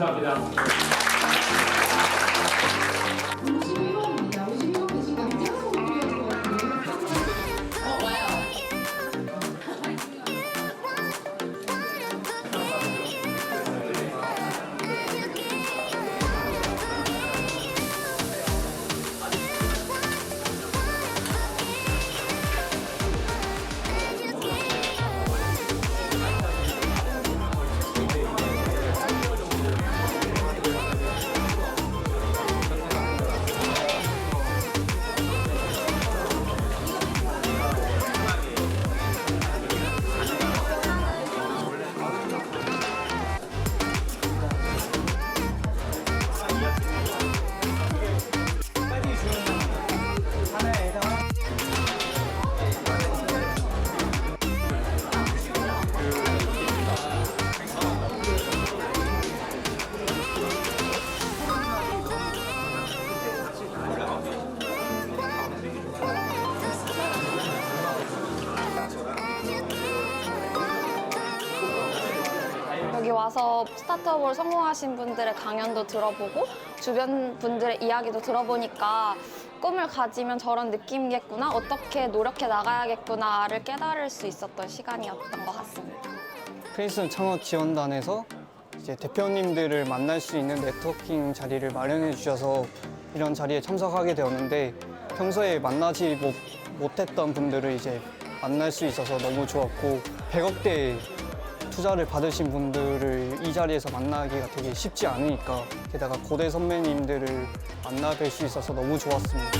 Tekrar biraz. 와서 스타트업으로 성공하신 분들의 강연도 들어보고 주변 분들의 이야기도 들어보니까 꿈을 가지면 저런 느낌이겠구나 어떻게 노력해 나가야겠구나를 깨달을 수 있었던 시간이었던 것 같습니다. 프린스 창업 지원단에서 이제 대표님들을 만날 수 있는 네트워킹 자리를 마련해 주셔서 이런 자리에 참석하게 되었는데 평소에 만나지 못, 못했던 분들을 이제 만날 수 있어서 너무 좋았고 100억대 투자를 받으신 분들을 이 자리에서 만나기가 되게 쉽지 않으니까 게다가 고대 선배님들을 만나 뵐 수 있어서 너무 좋았습니다.